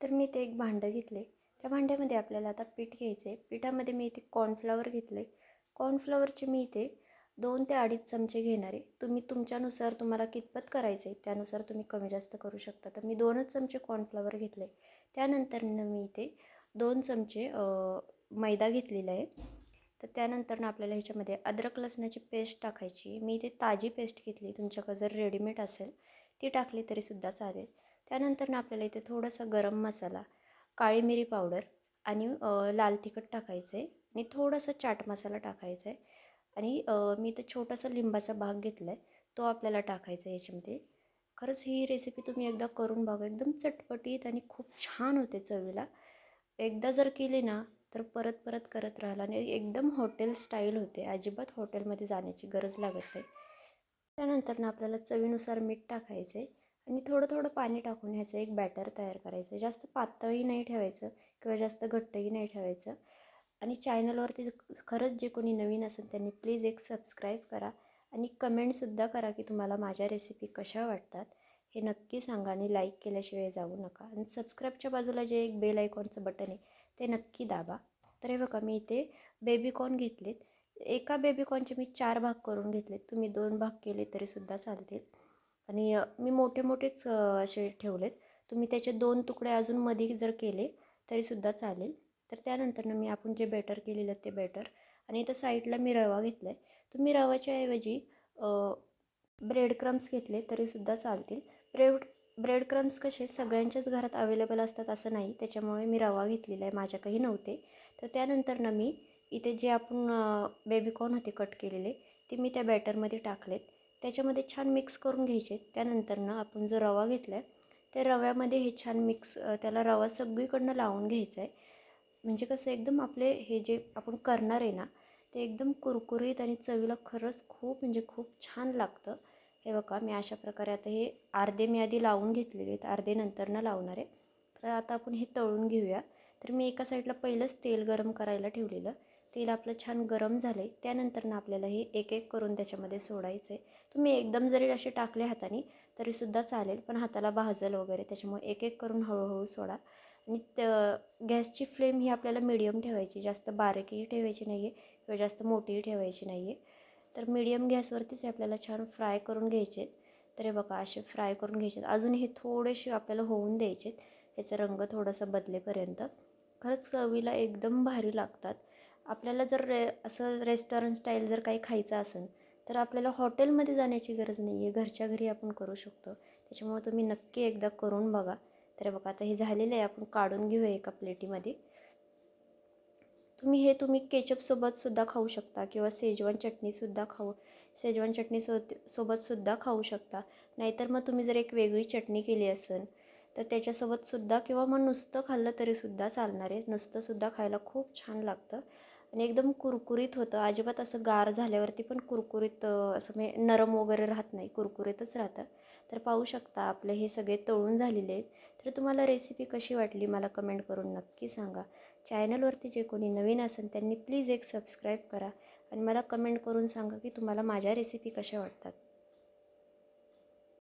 तर मी ते एक भांडं घेतले. त्या भांड्यामध्ये आपल्याला आता पीठ घ्यायचं आहे. पिठामध्ये मी इथे कॉर्नफ्लॉवर घेतले कॉर्नफ्लॉवरचे मी इथे दोन ते अडीच चमचे घेणार आहे. तुम्ही तुमच्यानुसार तुम्हाला कितपत करायचं आहे त्यानुसार तुम्ही कमी जास्त करू शकता. तर मी दोनच चमचे कॉर्नफ्लॉवर घेतले त्यानंतर मी इथे दोन चमचे मैदा घेतलेला आहे. तर त्यानंतर आपल्याला ह्याच्यामध्ये अद्रक लसणाची पेस्ट टाकायची मी इथे ताजी पेस्ट घेतली. तुमच्याकडे जर रेडीमेड असेल ती टाकली तरीसुद्धा चालेल. त्यानंतर ना आपल्याला इथे थोडासा गरम मसाला काळी मिरी पावडर आणि लाल तिखट टाकायचं आहे आणि थोडासा चाट मसाला टाकायचा आहे आणि मी इथं छोटासा लिंबाचा भाग घेतला आहे तो आपल्याला टाकायचा आहे याच्यामध्ये. खरंच ही रेसिपी तुम्ही एकदा करून बघा एकदम चटपटीत आणि खूप छान होते चवीला. एकदा जर केली ना तर परत परत करत राहिला आणि एकदम हॉटेल स्टाईल होते. अजिबात हॉटेलमध्ये जाण्याची गरज लागत नाही. त्यानंतर ना आपल्याला चवीनुसार मीठ टाकायचं आहे आणि थोडं थोडं पाणी टाकून ह्याचं एक बॅटर तयार करायचं. जास्त पातळही नाही ठेवायचं किंवा जास्त घट्टही नाही ठेवायचं. आणि चॅनलवरती खरंच जे कोणी नवीन असेल त्यांनी प्लीज एक सबस्क्राईब करा. आणि कमेंटसुद्धा करा की तुम्हाला माझ्या रेसिपी कशा वाटतात. हे नक्की सांगा आणि लाईक केल्याशिवाय जाऊ नका. आणि सबस्क्राईबच्या बाजूला जे एक बेल आयकॉनचं बटन आहे ते नक्की दाबा. तर हे बघा मी इथे बेबीकॉर्न घेतलेत. एका बेबीकॉर्नचे मी चार भाग करून घेतलेत. तुम्ही दोन भाग केले तरीसुद्धा चालतील. आणि मी मोठे मोठेच असे ठेवलेत. तुम्ही त्याचे दोन तुकडे अजून मध्ये जर केले तरीसुद्धा चालेल. तर त्यानंतरनं मी आपण जे बॅटर केलेलं ते बॅटर आणि इथं साईडला मी रवा घेतला आहे तुम्ही रवाच्या ऐवजी ब्रेड क्रम्स घेतले तरीसुद्धा चालतील. ब्रेड ब्रेड क्रम्स कसे सगळ्यांच्याच घरात अवेलेबल असतात असं नाही. त्याच्यामुळे मी रवा घेतलेला आहे माझ्याकडे नव्हते. तर त्यानंतरनं मी इथे जे आपण बेबीकॉर्न होते कट केलेले ते मी त्या बॅटरमध्ये टाकलेत. त्याच्यामध्ये छान मिक्स करून घ्यायचे. त्यानंतरनं आपण जो रवा घेतला आहे त्या रव्यामध्ये हे छान मिक्स त्याला रवा सगळीकडनं लावून घ्यायचा आहे म्हणजे कसं एकदम आपले हे जे आपण करणार आहे ना ते एकदम कुरकुरीत आणि चवीला खरंच खूप म्हणजे खूप छान लागतं. हे बघा मी अशा प्रकारे आता हे अर्धे मी आधी लावून घेतलेले आहेत. अर्धे नंतरनं लावणार आहे. तर आता आपण हे तळून घेऊया. तर मी एका साईडला पहिलंच तेल गरम करायला ठेवलेलं. तेल आपलं छान गरम झालं आहे त्यानंतर ना आपल्याला हे एक एक करून त्याच्यामध्ये सोडायचं आहे तुम्ही एकदम जरी असे टाकले हाताने तरीसुद्धा चालेल पण हाताला भाजल वगैरे त्याच्यामुळे एक एक करून हळूहळू सोडा. आणि त गॅसची फ्लेम ही आपल्याला मिडियम ठेवायची जास्त बारीकही ठेवायची नाही आहे किंवा जास्त मोठीही ठेवायची नाही आहे तर मीडियम गॅसवरतीच आपल्याला छान फ्राय करून घ्यायचे तर हे बघा असे फ्राय करून घ्यायचे अजून हे थोडेसे आपल्याला होऊन द्यायचे आहेत ह्याचा रंग थोडासा बदलेपर्यंत. खरंच चवीला एकदम भारी लागतात. आपल्याला जर रे असं रेस्टॉरंट स्टाईल जर काही खायचं असेल तर आपल्याला हॉटेलमध्ये जाण्याची गरज नाही आहे घरच्या घरी आपण करू शकतो. त्याच्यामुळे तुम्ही नक्की एकदा करून बघा. तर बघा आता हे झालेलं आहे. आपण काढून घेऊया एका प्लेटीमध्ये. तुम्ही हे तुम्ही केचपसोबतसुद्धा खाऊ शकता किंवा सेजवान चटणीसुद्धा खाऊ सेजवान चटणी सो सोबतसुद्धा खाऊ शकता. नाहीतर मग तुम्ही जर एक वेगळी चटणी केली असेल तर त्याच्यासोबतसुद्धा किंवा मग नुसतं खाल्लं तरीसुद्धा चालणार आहे. नुसतंसुद्धा खायला खूप छान लागतं. आणि एकदम कुरकुरीत होतं. अजिबात असं गार झाल्यावरती पण कुरकुरीत असं म्हणजे नरम वगैरे राहत नाही. कुरकुरीतच राहतं. तर पाहू शकता आपले हे सगळे तळून झालेले आहेत. तर तुम्हाला रेसिपी कशी वाटली मला कमेंट करून नक्की सांगा. चॅनलवरती जे कोणी नवीन असेल त्यांनी प्लीज एक सबस्क्राईब करा. आणि मला कमेंट करून सांगा की तुम्हाला माझ्या रेसिपी कशा वाटतात.